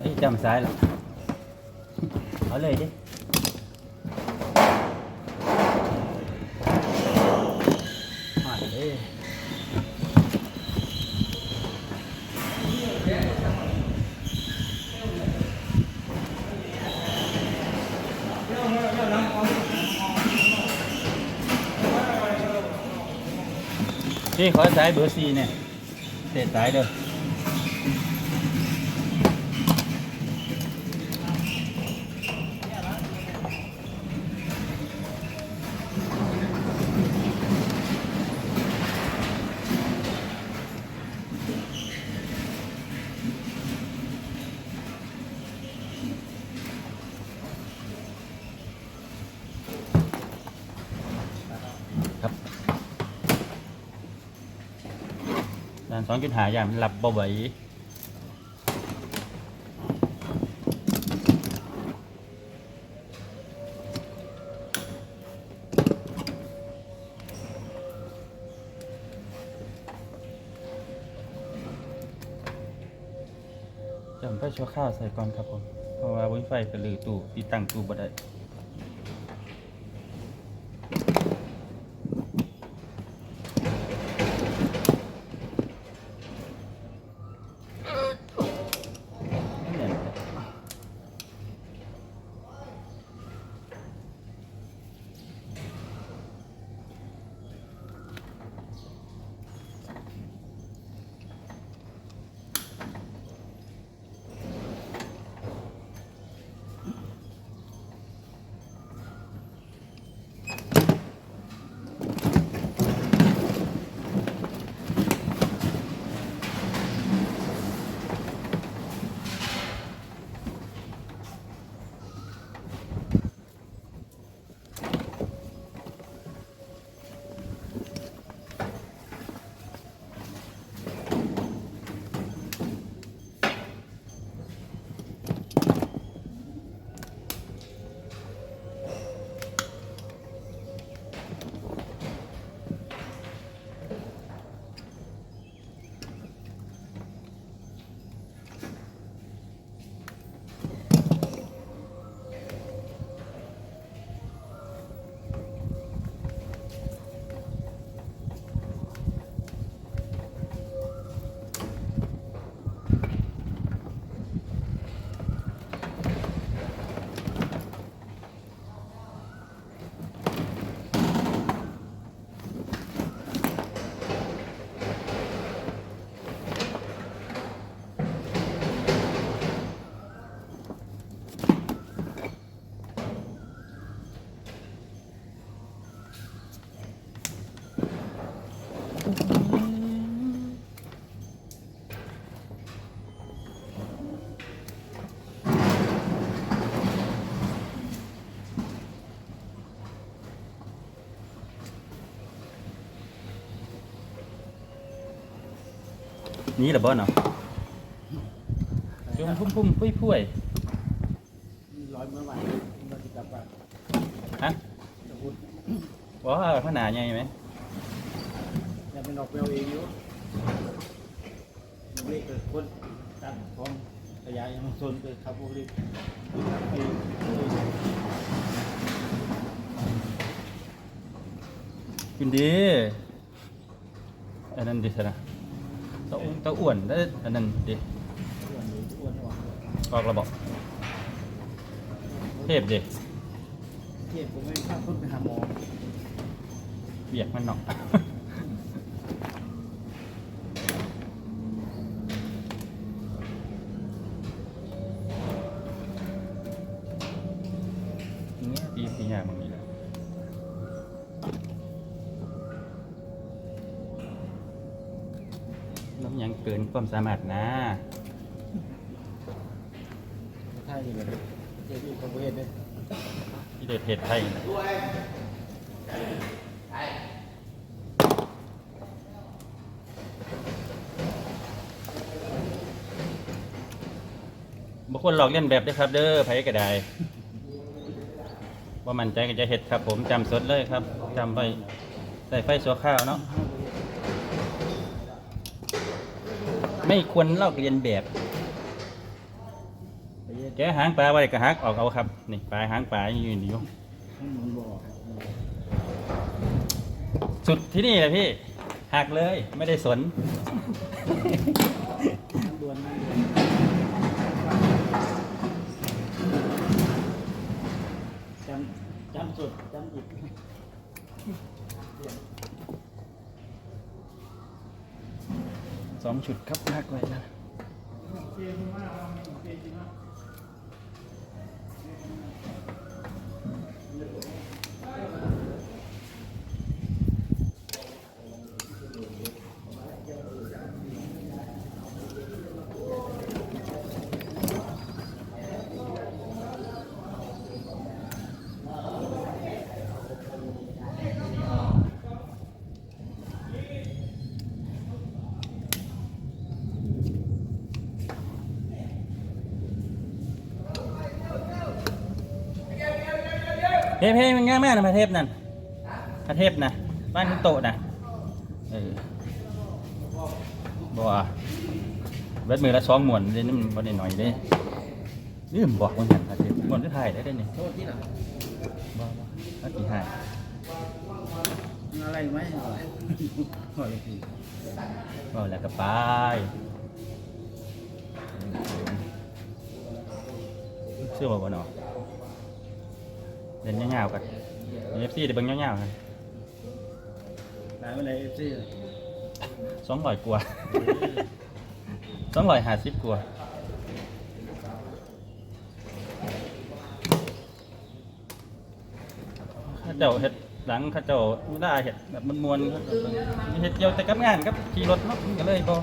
เอ้ยจำซ้ายเหรอเอาเลยดิอ่านเลยนี่ขอสายเบอร์สี่เนี่ยเศษสายเด้อ ครับด่าน สองจุดหาอย่างมันหลับบ่ไหวจำไฟชั่วข้าวใส่ก่อนครับผม เพราะว่าวิไฟกระลือตู้ติดตั้งตู้บ่ได้ นี่แหละบอสเนาะจุ่มพุ่มพุ่มพุ้ยพุ้ยร้อยเมื่อวานเราจะกลับบ้านฮะจะพูดว่าขนาดใหญ่ไหม อย่าเป็นออกเปลวเองอยู่เรียกเกิดคนตัดพร้อมขยายยังมันโซนเกิดขับพวกรีบไปกินดีอันนั้นดิสนะเต้าเต้าอ้วนแล้วอันนั้นดิอ้วนหรืออ้วนออกออกระบอกเทพดิเทียบผมไม่ข้าพุ่นไปหาหมอเบียกมันเนาะ ยังเกินความสามารถนะใช่ดีเลยเทียบอยู่กับเวทเลยที่เด็ดเหตุไทยนะบางคนหลอกเล่นแบบเด้อครับ เด้อไผก็ได้ว่ามันใจก็จะเห็ดครับ ผมจำสดเลยครับจำไปใส่ไฟสัวข้าวเนาะ ไม่ควรลอกเลียนแบบแกหางปลาไว้ก็หักออกเอาครับนี่ปลาหางปลาอยู่นี่อยู่สุดที่นี่เลยพี่หักเลยไม่ได้สนจำจำสุดจำจิต สองชุดครับพักไว้นะ เฮ้ยเฮ้ยมันง่ายมากนะพระเทพนั่นพระเทพนะบ้านคุณโตะนะเออบัวเวทมือละสองหมวนเดี๋ยวนี่มันบ่ได้หน่อยเด้ลืมบอกว่าหันพระเทพหมวนที่ถ่ายได้ได้นี่โทษที่หลังบ่บ่อันที่ห้าอะไรไหมขอเลยพี่บ่แล้วก็ไปเชื่อบ่บ่เนาะ เล่นยาวๆกันเอฟซีเดี๋ยวเบิ่งยาวๆกันนายวันไหนเอฟซีสองร้อยกว่าสองร้อยห้าสิบกว่าข้าเจ้าเห็ดหลังข้าเจ้าไม่ได้เห็ดแบบมันมวนๆเห็ดเกี่ยวแต่กับงานกับขี่รถเนาะมันก็เลยพอ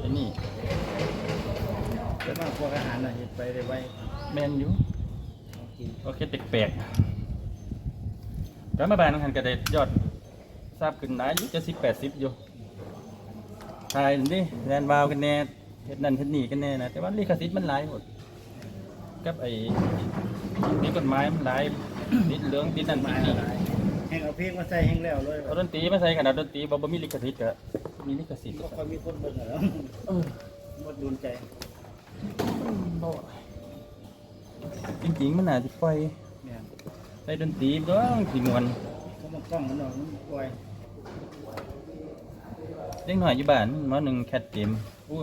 ไอ้นี่จะมาพวกอาหารน่ะเห็ดไปได้ไว้แมนอยู่ กินโอเคแปลกๆแล้วมาบานนังหันก็ได้ยอดทราบขึ้นหลายอยู่จะสิบแปดสิบอยู่ทายนี่แลนวาวกันแน่เฮ็ดนั่นเฮ็ดนี่กันแน่นะแต่ว่าลิขสิทธิ์มันหลายหมดกับไอ้มีกฎหมายมันหลายติดเหลืองติดนั่นมาติดหนี่ลายแห้งเอาเพลงมาใส่แห้งแล้วเลยเอาดนตรีมาใส่ขนาดดนตรีบ่บ่มีลิขสิทธิ์ก็มีลิขสิทธิ์ก็ค่อยมีคนเบิ่งเหรอเออหมดดูนใจบ่ จริงๆมันน่าสิปล่อยเนี่ยใส่ดนตรีบ่สิม่วนเขามากล้องมันออกมันปล่อยเด็กน้อยอยู่บ้านมหนึ่งแคทเกมอู้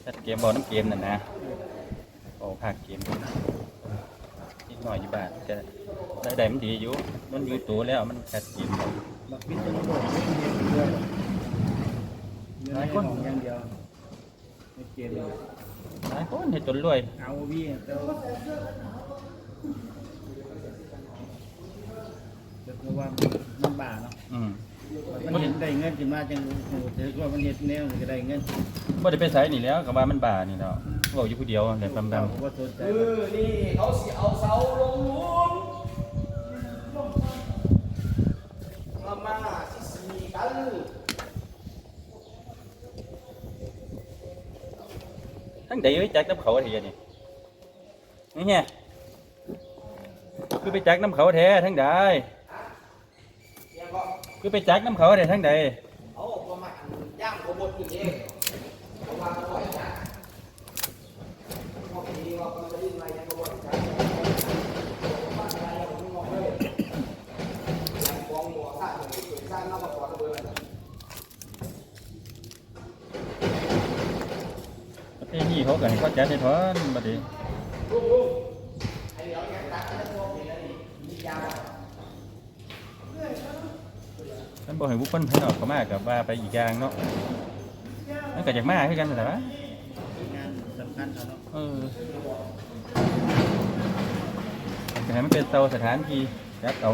แคทเกมบ่น้ำเกมนั่นนะโอ้ภาคเกมเด็กน้อยอยู่บ้านก็ได้ได้มันดีอยู่มันอยู่ตัวแล้วมันแคทเกมบักพิษจะมาโดดเล่นเกมด้วยเงินให้ของอย่างเดียวในเกมเลย หลายคนเฮ็ดจนรวย เอาวีเจ้าเดี๋ยวคือว่ามันบ้าเนาะอืมมันเห็นได้เงินขึ้นมาจังโอ้โหถือว่ามันเห็นแนวมันก็ได้เงินบ่ได้ไปไสนี่แล้วก็ว่ามันบ้านี่เนาะเว้าอยู่ผู้เดียวแต่ปำเราก็สนใจเออนี่เขาสิเอาเสาลงหลุมมามาสิสีกัน ทั้งใดไปจักน้ำเขาแท้นี่นี่ไงคือไปจักน้ำเขาแท้ทั้งใดคือไปจักน้ำเขาแท้ทั้งใดเอาประมาณย่างกบฏนี่เองประมาณร้อยจ้ะพอดีว่ามันจะดิ้นมายังกบฏจ้ะบ้านอะไรยังไม่มองเลยยังฟองหัวข้าจะเกิดสร้างน้ำมาก่อนเลย ประ เขาก็ให้เขาจัดให้ทอนบัดนี้ลุงลุงไอ้เดี๋ยวแกตัดแล้วพวกนี้แล้วนี่มียาวท่านบอกให้บุคคลภายนอกเขามากกับว่าไปอีกอย่างเนาะมันก็อยากมาคือกันนั่ละวะงานสำคัญเขาเนาะเออก็ให้มันเป็นเตาสถานที่จัดเอา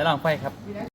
เดี๋ยวลองไปครับ